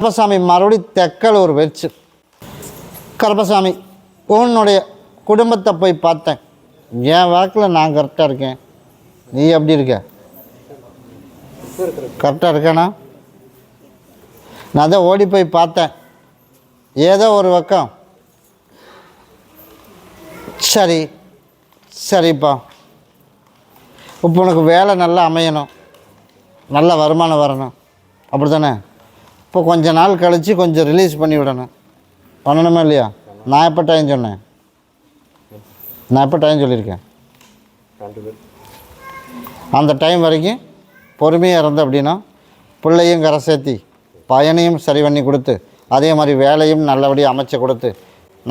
கருப்பசாமி மறுபடி தெக்கலூர் வச்சு கருப்பசாமி உன்னுடைய குடும்பத்தை போய் பார்த்தேன். என் வாக்கில் நான் கரெக்டாக இருக்கேன். நீ எப்படி இருக்க? கரெக்டாக இருக்கேனா? நான் தான் ஓடி போய் பார்த்தேன். ஏதோ ஒரு பக்கம். சரி சரிப்பா. இப்போ உனக்கு வேலை நல்லா அமையணும். நல்ல வருமானம் வரணும். அப்படி தானே இப்போ கொஞ்சம் நாள் கழித்து கொஞ்சம் ரிலீஸ் பண்ணி விடணும். பண்ணணுமா இல்லையா? நான் எப்போ டைம் சொன்னேன்? நான் எப்போ டைம் சொல்லியிருக்கேன்? அந்த டைம் வரைக்கும் பொறுமையாக இருந்த அப்படின்னா பிள்ளையும் கரை சேர்த்தி பயனையும் சரி பண்ணி கொடுத்து அதே மாதிரி வேலையும் நல்லபடியாக அமைச்சு கொடுத்து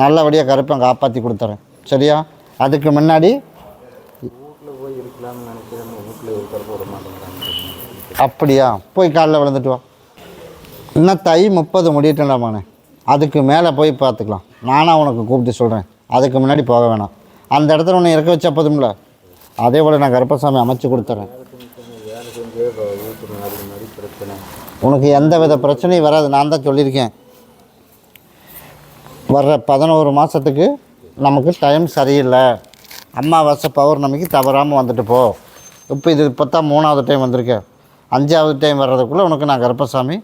நல்லபடியாக கருப்பை காப்பாற்றி கொடுத்துறேன். சரியா? அதுக்கு முன்னாடி அப்படியா? போய் காலைல விழுந்துட்டு வா. இன்னும் தை முப்பது முடியட்டும்டாமாண்ணே. அதுக்கு மேலே போய் பார்த்துக்கலாம். நானாக உனக்கு கூப்பிட்டு சொல்கிறேன் அதுக்கு முன்னாடி போக வேணாம். அந்த இடத்துல உன்னை இறக்க வச்சா போதும்ல? அதே போல் நான் கருப்பசாமி அமைச்சு கொடுத்துறேன். உனக்கு எந்த வித பிரச்சனையும் வராது. நான் தான் சொல்லியிருக்கேன். வர்ற பதினோரு மாதத்துக்கு நமக்கு டைம் சரியில்லை. அமாவாசை பௌர்ணமிக்கு தவறாமல் வந்துட்டு போ. இப்போ இது இப்போ தான் மூணாவது டைம் வந்திருக்கேன் அஞ்சாவது டைம் வர்றதுக்குள்ளே உனக்கு நான் கருப்பசாமி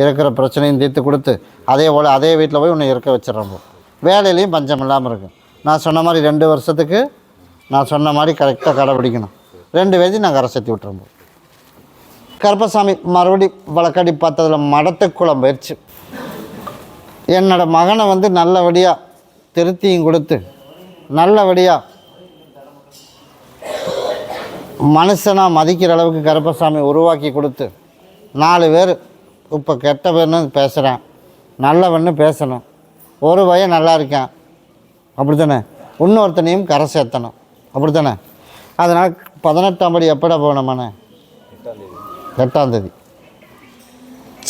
இருக்கிற பிரச்சனையும் தீர்த்து கொடுத்து அதே போல் அதே வீட்டில் போய் உன்னை இருக்க வச்சிடறோம் வேலையிலையும் பஞ்சம் இல்லாமல் இருக்கும் நான் சொன்ன மாதிரி ரெண்டு வருஷத்துக்கு நான் சொன்ன மாதிரி கரெக்டாக கடைப்பிடிக்கணும் ரெண்டு பேர்த்தையும் நான் கரை சேர்த்து விட்டுறோம் கருப்பசாமி மறுபடி வழக்கடி பார்த்ததில் மடத்துக்குளம் பயிற்சி என்னோட மகனை வந்து நல்லபடியாக திருத்தியும் கொடுத்து நல்லபடியாக மனுஷனாக மதிக்கிற அளவுக்கு கருப்பசாமி உருவாக்கி கொடுத்து நாலு பேர் இப்போ கெட்ட பேர்னு பேசுகிறேன் நல்லவன்னு பேசணும். ஒரு பையன் நல்லா இருக்கேன். அப்படி தானே இன்னொருத்தனையும் கரை சேர்த்தணும். அப்படி தானே அதனால் பதினெட்டாம் படி எப்படா போகணுமாண்ணே? எட்டாந்தேதி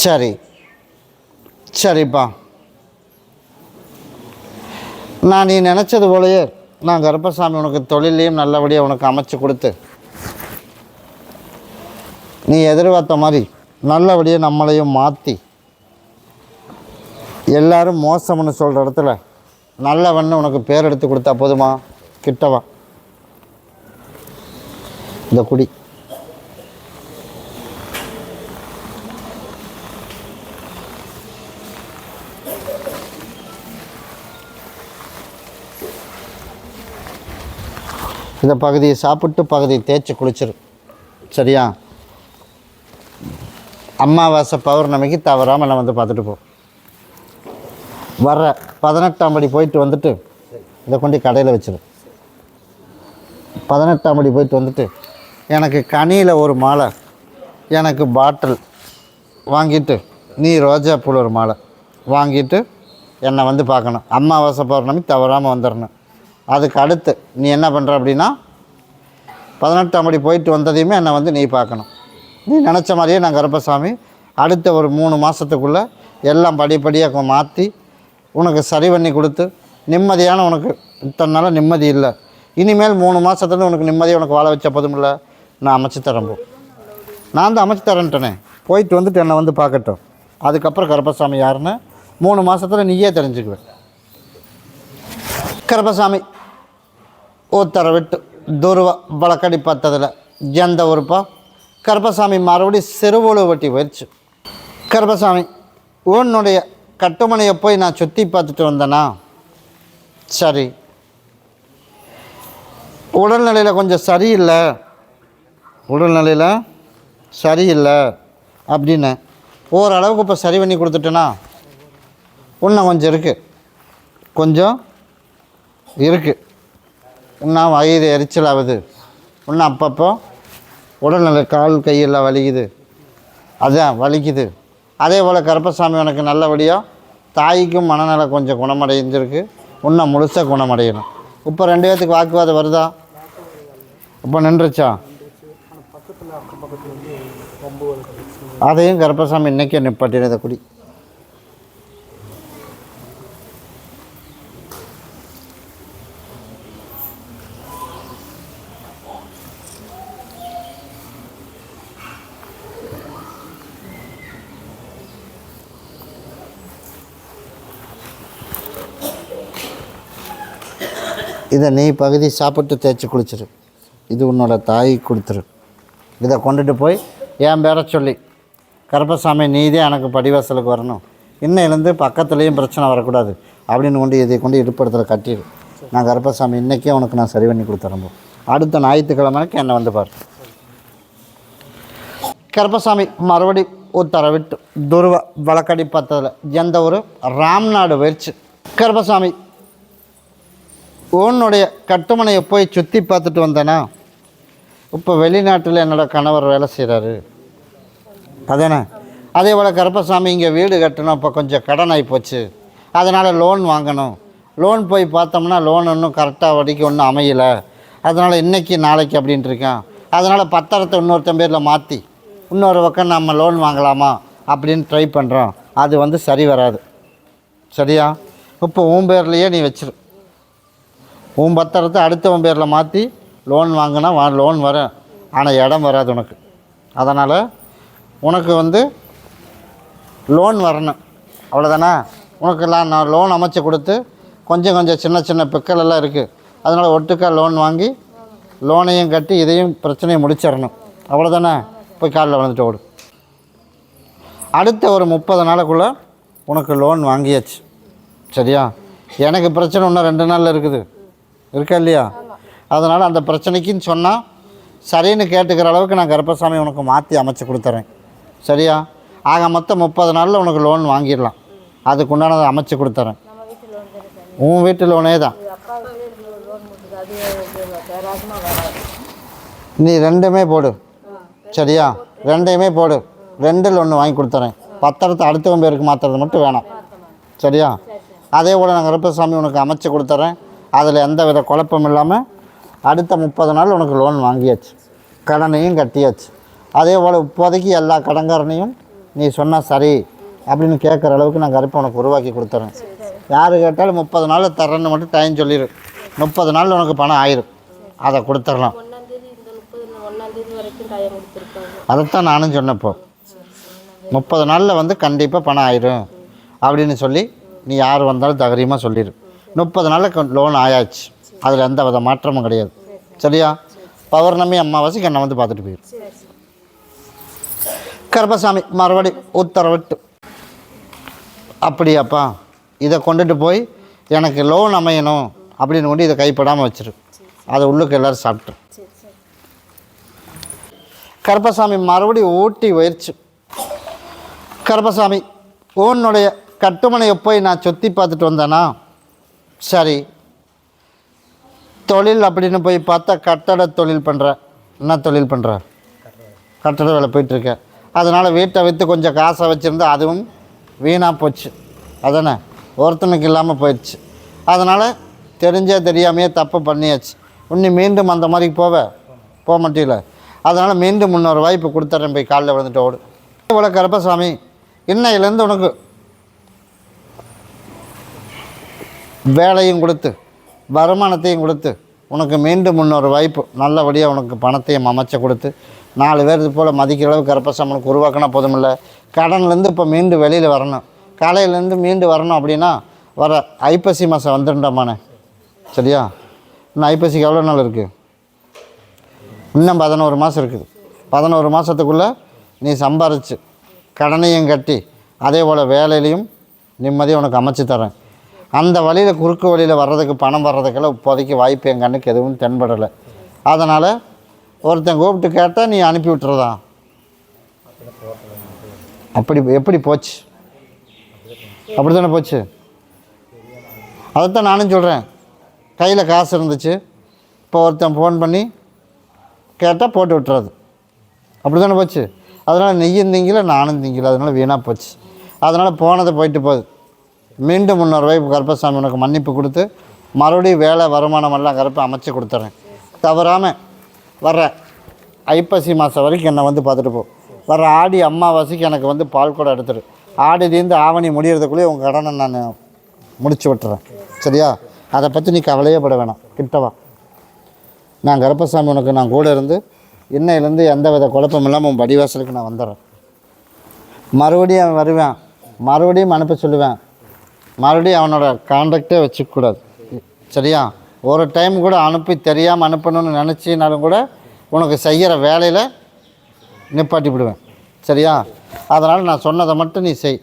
சரி. சரிப்பா. நான் நீ நினச்சது போலயே நான் கருப்பசாமி உனக்கு தொழிலையும் நல்லபடியாக உனக்கு அமைச்சு கொடுத்து நீ எதிர்பார்த்த மாதிரி நல்லபடியாக நம்மளையும் மாற்றி எல்லாரும் மோசம்னு சொல்கிற இடத்துல நல்லவன்னு உனக்கு பேர் எடுத்து கொடுத்தா போதுமா? கிட்டவா? இந்த குடி. இந்த பகுதியை சாப்பிட்டு பகுதியை தேய்ச்சி குளிச்சிரு. சரியா? அமாவாசை பௌர்ணமிக்கு தவறாமல் நான் வந்து பார்த்துட்டு போவோம் வர்ற பதினெட்டாம் படி போயிட்டு வந்துட்டு இதை கொண்டு கடையில் வச்சிரு. பதினெட்டாம் படி போயிட்டு வந்துட்டு எனக்கு கனியில் ஒரு மாலை எனக்கு பாட்டில் வாங்கிட்டு நீ ரோஜா பூல் ஒரு மாலை வாங்கிட்டு என்னை வந்து பார்க்கணும். அமாவாசை பௌர்ணமி தவறாமல் வந்துடணும் அதுக்கு அடுத்து நீ என்ன பண்ணுற அப்படின்னா பதினெட்டாம் படி போயிட்டு வந்ததையுமே என்னை வந்து நீ பார்க்கணும். நீ நினச்ச மாதிரியே நான் கருப்பசாமி. அடுத்த ஒரு மூணு மாதத்துக்குள்ளே எல்லாம் படிப்படியாக மாற்றி உனக்கு சரி பண்ணி கொடுத்து நிம்மதியான உனக்கு இத்தனை நாளாக நிம்மதி இல்லை. இனிமேல் மூணு மாதத்துலேருந்து உனக்கு நிம்மதியாக உனக்கு வாழ வச்ச போதுமில்ல நான் அமைச்சு தரேன் போ. நான் தான் அமைச்சு தரேன்ட்டனே. போயிட்டு வந்துட்டு என்னை வந்து பார்க்கட்டும். அதுக்கப்புறம் கருப்பசாமி யாருன்னு மூணு மாதத்தில் நீயே தெரிஞ்சுக்குவேன் கருப்பசாமி உத்தரவிட்டு துருவ வழக்கடி பார்த்ததில் எந்த உறுப்பா கருப்பசாமி மறுபடி சிறுவலு வட்டி போயிடுச்சு. கருப்பசாமி உன்னுடைய கட்டுமனையை போய் நான் சுற்றி பார்த்துட்டு வந்தேனா? சரி. உடல்நிலையில் கொஞ்சம் சரியில்லை. உடல்நிலையில் சரியில்லை அப்படின்னு ஓரளவுக்கு இப்போ சரி பண்ணி கொடுத்துட்டேனா? இன்னும் கொஞ்சம் இருக்குது கொஞ்சம் இருக்குது இன்னும் வயிறு எரிச்சல் ஆகுது. இன்னும் அப்பப்போ உடல்நிலை கால் கையெல்லாம் வலிக்குது. அதான் வலிக்குது. அதே போல் கருப்பசாமி உனக்கு நல்லபடியாக தாய்க்கும் மனநல கொஞ்சம் குணமடைஞ்சிருக்கு. இன்னும் முழுசாக குணமடையணும். இப்போ ரெண்டு பேர்த்துக்கு வாக்குவாதம் வருதா? இப்போ நின்றுச்சா? அதையும் கருப்பசாமி இன்றைக்கே நிப்பாட்டினதை குடி. இதை நீ பகுதி சாப்பிட்டு தேய்ச்சி குளிச்சிரு. இது உன்னோட தாய் கொடுத்துரு. இதை கொண்டுட்டு போய் என் பேரை சொல்லி கருப்பசாமி நீதே எனக்கு படிவாசலுக்கு வரணும். இன்னையிலேருந்து பக்கத்துலேயும் பிரச்சனை வரக்கூடாது. அப்படின்னு கொண்டு இதை கொண்டு இடுப்படத்தில் கட்டிடு நான் கருப்பசாமி இன்றைக்கே உனக்கு நான் சரி பண்ணி கொடுத்துறேன் போ. அடுத்த ஞாயிற்றுக்கிழமைக்கு என்னை வந்து பாரு. கருப்பசாமி மறுபடி உத்தரவிட்டு துருவ வழக்கடி பத்ததில் எந்த ஒரு ராம்நாடு போயிடுச்சு கருப்பசாமி உன்னுடைய கட்டுமனையை போய் சுற்றி பார்த்துட்டு வந்தேனா? இப்போ வெளிநாட்டில் என்னோட கணவர் வேலை செய்கிறாரு அதேண்ணே அதே போல் கருப்பசாமி இங்கே வீடு கட்டணும் இப்போ கொஞ்சம் கடன் ஆகி போச்சு. அதனால் லோன் வாங்கணும். லோன் போய் பார்த்தோம்னா லோன் இன்னும் கரெக்டாக வடிக்க ஒன்றும் அமையலை. அதனால் இன்றைக்கி நாளைக்கு அப்படின்ட்டு இருக்கேன். அதனால் பத்திரத்தை இன்னொருத்தன் பேரில் மாற்றி இன்னொரு பக்கம் நம்ம லோன் வாங்கலாமா அப்படின்னு ட்ரை பண்ணுறோம் அது வந்து சரி வராது. சரியா? இப்போ உன் பேர்லேயே நீ வச்சிரு. உன் பத்திரத்தை அடுத்தவன் பேரில் மாற்றி லோன் வாங்கினா வா லோன் வரும் ஆனால் இடம் வராது உனக்கு. அதனால் உனக்கு வந்து லோன் வரணும். அவ்வளோதானே உனக்கெல்லாம் நான் லோன் அமைச்சு கொடுத்து கொஞ்சம் கொஞ்சம் சின்ன சின்ன பிக்கல் எல்லாம் இருக்குது அதனால் ஒட்டுக்கா லோன் வாங்கி லோனையும் கட்டி இதையும் பிரச்சனையை முடிச்சிடணும். அவ்வளோதானே போய் காலில் விழுந்துட்டு ஓடு. அடுத்த ஒரு முப்பது நாளுக்குள்ளே உனக்கு லோன் வாங்கியாச்சு. சரியா? எனக்கு பிரச்சனை இன்னும் ரெண்டு நாளில் இருக்குது. இருக்கா இல்லையா? அதனால் அந்த பிரச்சனைக்குன்னு சொன்னால் சரின்னு கேட்டுக்கிற அளவுக்கு நான் கருப்பசாமி உனக்கு மாற்றி அமைச்சு கொடுத்துறேன். சரியா? ஆக மொத்தம் முப்பது நாளில் உனக்கு லோன் வாங்கிடலாம். அதுக்கு உண்டானதை அமைச்சு கொடுத்துறேன். உன் வீட்டு லோனே தான். நீ ரெண்டுமே போடு. சரியா? ரெண்டையுமே போடு. ரெண்டில் ஒன்று வாங்கி கொடுத்துறேன். பத்திரத்தை அடுத்தவன் பேருக்கு மாற்றுறது மட்டும் வேணாம். சரியா? அதே போல் நான் கருப்பசாமி உனக்கு அமைச்சு கொடுத்துறேன். அதில் எந்த வித குழப்பம் இல்லாமல் அடுத்த முப்பது நாள் உனக்கு லோன் வாங்கியாச்சு. கடனையும் கட்டியாச்சு. அதே போல் இப்போதைக்கு எல்லா கடன்காரனையும் நீ சொன்னால் சரி அப்படின்னு கேட்குற அளவுக்கு நான் கருப்பை உனக்கு உருவாக்கி கொடுத்துறேன். யார் கேட்டாலும் முப்பது நாள் தரேன்னு மட்டும் டைம் சொல்லிடு முப்பது நாள் உனக்கு பணம் ஆயிரும். அதை கொடுத்துடலாம். அதைத்தான் நானும் சொன்னப்போ முப்பது நாளில் வந்து கண்டிப்பாக பணம் ஆயிரும் அப்படின்னு சொல்லி நீ யார் வந்தாலும் தைரியமாக சொல்லிடு முப்பது நாளில் லோன் ஆயாச்சு. அதில் எந்த வித மாற்றமும் கிடையாது. சரியா? பௌர்ணமி அமாவாசைக்கு என்னை வந்து பார்த்துட்டு போயிடும் கர்பசாமி மறுபடி உத்தரவிட்டு. அப்படியாப்பா இதை கொண்டுட்டு போய் எனக்கு லோன் அமையணும் அப்படின்னு கொண்டு இதை கைப்படாமல் வச்சிரு. அதை உள்ளுக்கு எல்லோரும் சாப்பிட்டு கருப்பசாமி மறுபடி ஊட்டி போயிடுச்சு கருப்பசாமி உன்னுடைய கட்டுமனையை போய் நான் சுற்றி பார்த்துட்டு வந்தேன்னா சரி. தொழில் அப்படின்னு போய் பார்த்தா கட்டட தொழில் பண்ணுறேன் என்ன தொழில் பண்ணுறேன் கட்டட வேலை போயிட்டுருக்கேன் அதனால் வீட்டை விற்று கொஞ்சம் காசை வச்சுருந்தா அதுவும் வீணாக போச்சு. அதானே? ஒருத்தனுக்கு இல்லாமல் போயிடுச்சு. அதனால் தெரிஞ்சே தெரியாமையே தப்பு பண்ணியாச்சு. இன்னும் மீண்டும் அந்த மாதிரி போவ? போக மாட்டியில அதனால் மீண்டும் முன்னொரு வாய்ப்பு கொடுத்துட்றேன் போய் காலில் விழுந்துட்டு ஓடு. இவ்வளோ கருப்பசாமி இன்னையிலேருந்து உனக்கு வேலையும் கொடுத்து வருமானத்தையும் கொடுத்து உனக்கு மீண்டும் இன்னொரு வாய்ப்பு நல்லபடியாக உனக்கு பணத்தையும் அமைச்சு கொடுத்து நாலு பேர் இது போல் மதிக்கிற அளவு கருப்பசாமனுக்கு உருவாக்கினா போதுமில்ல. கடன்லேருந்து இப்போ மீண்டு வெளியில் வரணும். காலையிலேருந்து மீண்டு வரணும் அப்படின்னா வர ஐப்பசி மாதம் வந்துடுண்டாமாண்ணே சரியா? இன்னும் ஐப்பசிக்கு எவ்வளோ நாள் இருக்குது இன்னும் பதினோரு மாதம் இருக்குது. பதினோரு மாதத்துக்குள்ளே நீ சம்பாரித்து கடனையும் கட்டி அதே போல் வேலையிலையும் நிம்மதியாக உனக்கு அமைச்சு தரேன். அந்த வழியில் குறுக்கு வழியில் வர்றதுக்கு பணம் வர்றதுக்கெல்லாம் இப்போதைக்கு வாய்ப்பு என் கண்ணுக்கு எதுவும் தென்படலை. அதனால் ஒருத்தன் கூப்பிட்டு கேட்டால் நீ அனுப்பி விட்டுறதா? அப்படி எப்படி போச்சு? அப்படி தானே போச்சு? அதைத்தான் நானும் சொல்கிறேன் கையில் காசு இருந்துச்சு. இப்போ ஒருத்தன் ஃபோன் பண்ணி கேட்டால் போட்டு விட்டுறது. அப்படி தானே போச்சு? அதனால் நெய்யும் திங்கல நானும் திங்கல. அதனால் வீணாக போச்சு. அதனால் போனதை போயிட்டு போகுது. மீண்டும் முன்னொரு வாய்ப்பு கருப்பசாமி உனக்கு மன்னிப்பு கொடுத்து மறுபடியும் வேலை வருமானம் எல்லாம் கருப்பை அமைச்சு கொடுத்துட்றேன் தவறாமல் வர்ற ஐப்பசி மாதம் வரைக்கும் என்னை வந்து பார்த்துட்டு போ. வர்ற ஆடி அம்மாவாசைக்கு எனக்கு வந்து பால் கூட எடுத்துரு. ஆடி தீர்ந்து ஆவணி முடிகிறதுக்குள்ளேயே உங்கள் கடனை நான் முடிச்சு விட்டுறேன். சரியா? அதை பற்றி நீ கவலையே பட வேணாம். கிட்டவா நான் கருப்பசாமி உனக்கு நான் கூட இருந்து இன்னையிலேருந்து எந்த வித குழப்பம் இல்லாமல் உன் படிவாசலுக்கு நான் வந்துடுறேன் மறுபடியும் வருவேன். மறுபடியும் அனுப்ப சொல்லுவேன். மறுபடியும் அவனோட கான்டாக்டே வச்சுக்கூடாது. சரியா? ஒரு டைம் கூட அனுப்பி தெரியாமல் அனுப்பணும்னு நினச்சினாலும் கூட உனக்கு செய்கிற வேலையில் நிப்பாட்டி விடுவேன் சரியா? அதனால் நான் சொன்னதை மட்டும் நீ செய்.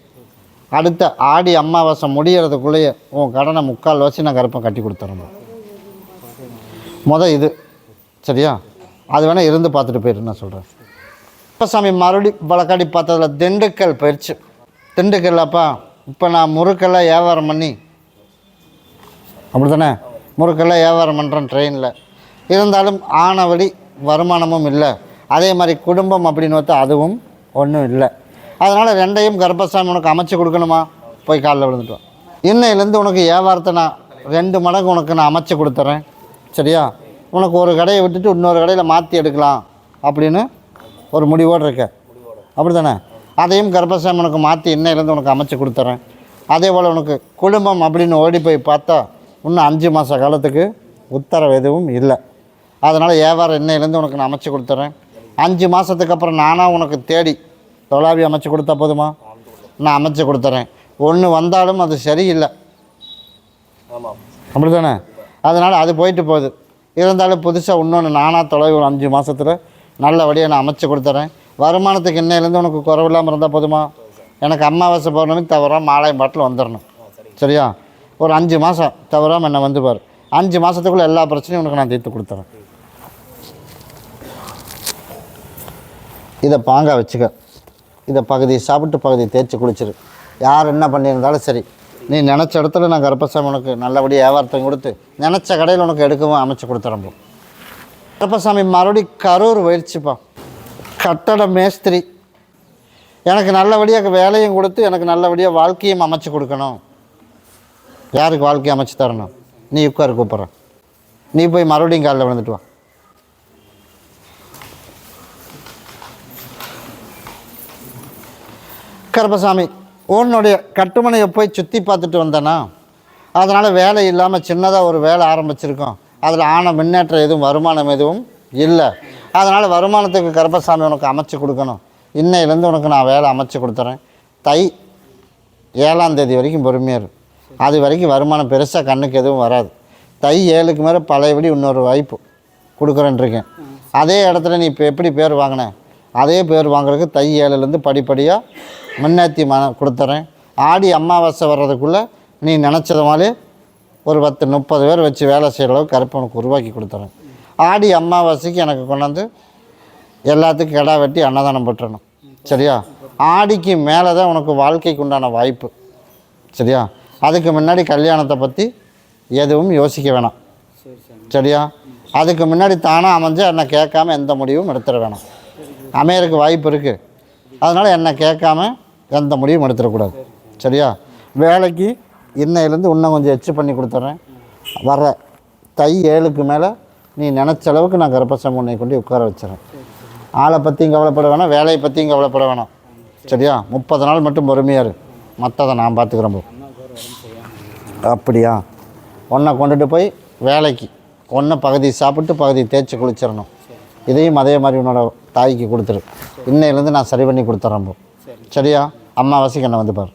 அடுத்த ஆடி அமாவாசை முடியறதுக்குள்ளேயே உன் கடனை முக்கால் வச்சு நான் கருப்பம் கட்டி கொடுத்துறேன். மொதல் இது. சரியா? அது வேணால் இருந்து பார்த்துட்டு போயிரு நான் சொல்கிறேன் சாமி மறுபடி வழக்காடி பார்த்ததுல திண்டுக்கல் போயிடுச்சு திண்டுக்கல்லப்பா? இப்போ நான் முறுக்கெல்லாம் வியாபாரம் பண்ணி அப்படி தானே முறுக்கெல்லாம் வியாபாரம் பண்ணுறேன் ட்ரெயினில் இருந்தாலும் ஆனவழி வருமானமும் இல்லை. அதே மாதிரி குடும்பம் அப்படின்னு பார்த்தா அதுவும் ஒன்றும் இல்லை. அதனால் ரெண்டையும் கர்ப்பசாமி உனக்கு அமைச்சு கொடுக்கணுமா? போய் காலில் விழுந்துட்டோம். இன்னையிலேருந்து உனக்கு வியாபாரத்தை நான் ரெண்டு மடங்கு உனக்கு நான் அமைச்சு கொடுத்துட்றேன் சரியா? உனக்கு ஒரு கடையை விட்டுட்டு இன்னொரு கடையில் மாற்றி எடுக்கலாம் அப்படின்னு ஒரு முடிவோடு இருக்க. அப்படி தானே அதையும் கர்ப்பசாமி உனக்கு மாற்றி இன்னையிலேருந்து உனக்கு அமைச்சு கொடுத்துட்றேன் அதே போல் உனக்கு குடும்பம் அப்படின்னு ஓடி போய் பார்த்தா இன்னும் அஞ்சு மாத காலத்துக்கு உத்தரவு எதுவும் இல்லை. அதனால் வியாபாரம் இன்னையிலேருந்து உனக்கு நான் அமைச்சு கொடுத்துட்றேன் அஞ்சு மாதத்துக்கு அப்புறம் நானாக உனக்கு தேடி தொலாவி அமைச்சு கொடுத்தா போதுமா? நான் அமைச்சு கொடுத்துட்றேன் ஒன்று வந்தாலும் அது சரியில்லை. ஆமாம் அப்படி தானே அதனால் அது போயிட்டு போகுது. இருந்தாலும் புதுசாக இன்னொன்று நானாக தொலைவு அஞ்சு மாதத்தில் நல்லபடியாக நான் அமைச்சு கொடுத்துட்றேன் வருமானத்துக்கு இன்னையிலேருந்து உனக்கு குறவில்லாமல் இருந்தால் போதுமா? எனக்கு அமாவாசை பௌர்ணமி தவிர மாலை பாட்டில் வந்துடணும் சரியா? ஒரு அஞ்சு மாதம் தவிராமல் என்னை வந்து பாரு. அஞ்சு மாதத்துக்குள்ளே எல்லா பிரச்சனையும் உனக்கு நான் தீர்த்து கொடுத்துறேன். இதை பாங்காக வச்சுக்க. இதை பகுதி சாப்பிட்டு பகுதி தேய்ச்சி குளிச்சிரு. யார் என்ன பண்ணியிருந்தாலும் சரி. நீ நினச்ச இடத்துல நான் கருப்பசாமி உனக்கு நல்லபடியாக வியாபாரத்தை கொடுத்து நினச்ச கடையில் உனக்கு எடுக்கவும் அமைச்சு கொடுத்துறப்போ கருப்பசாமி மறுபடி கரூர் போயிடுச்சுப்பா கட்டட மேஸ்திரி. எனக்கு நல்லபடியாக வேலையும் கொடுத்து எனக்கு நல்லபடியாக வாழ்க்கையும் அமைச்சு கொடுக்கணும். யாருக்கு வாழ்க்கையை அமைச்சு தரணும்? நீ உட்கார் கூப்பிட்றேன். நீ போய் மறுபடியும் காலில் விழுந்துட்டு வா. கருப்பசாமி உன்னுடைய கட்டுமனையை போய் சுற்றி பார்த்துட்டு வந்தேன்னா அதனால் வேலை இல்லாமல் சின்னதாக ஒரு வேலை ஆரம்பிச்சிருக்கோம். அதில் ஆன முன்னேற்றம் எதுவும் வருமானம் எதுவும் இல்லை. அதனால் வருமானத்துக்கு கருப்பசாமி உனக்கு அமைச்சு கொடுக்கணும். இன்னையிலேருந்து உனக்கு நான் வேலை அமைச்சு கொடுத்துறேன். தை ஏழாம் தேதி வரைக்கும் பொறுமையாக அது வரைக்கும் வருமானம் பெருசாக கண்ணுக்கு எதுவும் வராது. தை ஏழுக்கு மேலே பழையபடி இன்னொரு வாய்ப்பு கொடுக்குறேன்ருக்கேன் அதே இடத்துல நீ இப்போ எப்படி பேர் வாங்கின? அதே பேர் வாங்குறதுக்கு தை ஏழுலேருந்து படிப்படியாக முன்னேற்றி ம கொடுத்துறேன். ஆடி அமாவாசை வர்றதுக்குள்ளே நீ நினச்சது மாதிரி ஒரு பத்து முப்பது பேர் வச்சு வேலை செய்கிற அளவுக்கு கருப்பு உனக்கு உருவாக்கி கொடுத்துறேன். ஆடி அமாவாசைக்கு எனக்கு கொண்டாந்து எல்லாத்துக்கும் கிடா வெட்டி அன்னதானம் போட்டுறணும் சரியா? ஆடிக்கு மேலே தான் உனக்கு வாழ்க்கைக்கு உண்டான வாய்ப்பு. சரியா? அதுக்கு முன்னாடி கல்யாணத்தை பற்றி எதுவும் யோசிக்க வேணாம். சரியா? அதுக்கு முன்னாடி தானாக அமைஞ்சு என்னை கேட்காம எந்த முடிவும் எடுத்துட வேணாம். அமையறதுக்கு வாய்ப்பு இருக்குது அதனால் என்னை கேட்காம எந்த முடிவும் எடுத்துடக்கூடாது. சரியா? வேலைக்கு இன்னையிலேருந்து இன்னும் கொஞ்சம் எச்சு பண்ணி கொடுத்துட்றேன். வர்ற தை ஏழுக்கு மேலே நீ நினச்ச அளவுக்கு நான் கர்ப்பசம் உன்னை கொண்டு உட்கார வச்சுறேன் ஆளை பற்றியும் கவலைப்பட வேணாம் வேலையை பற்றியும் கவலைப்பட வேணாம். சரியா? முப்பது நாள் மட்டும் பொறுமையாக இரு. மற்றதை நான் பார்த்துக்கிறேன் போ. அப்படியா? ஒன்றை கொண்டுட்டு போய் வேலைக்கு ஒன்றை பகுதி சாப்பிட்டு பகுதி தேய்ச்சி குளிச்சிடணும். இதையும் அதே மாதிரி உன்னோட தாய்க்கு கொடுத்துரு. இன்னையிலேருந்து நான் சரி பண்ணி கொடுத்துட்றேன் போ. சரியா? அம்மாவாசிக்கு என்ன வந்து பாரு.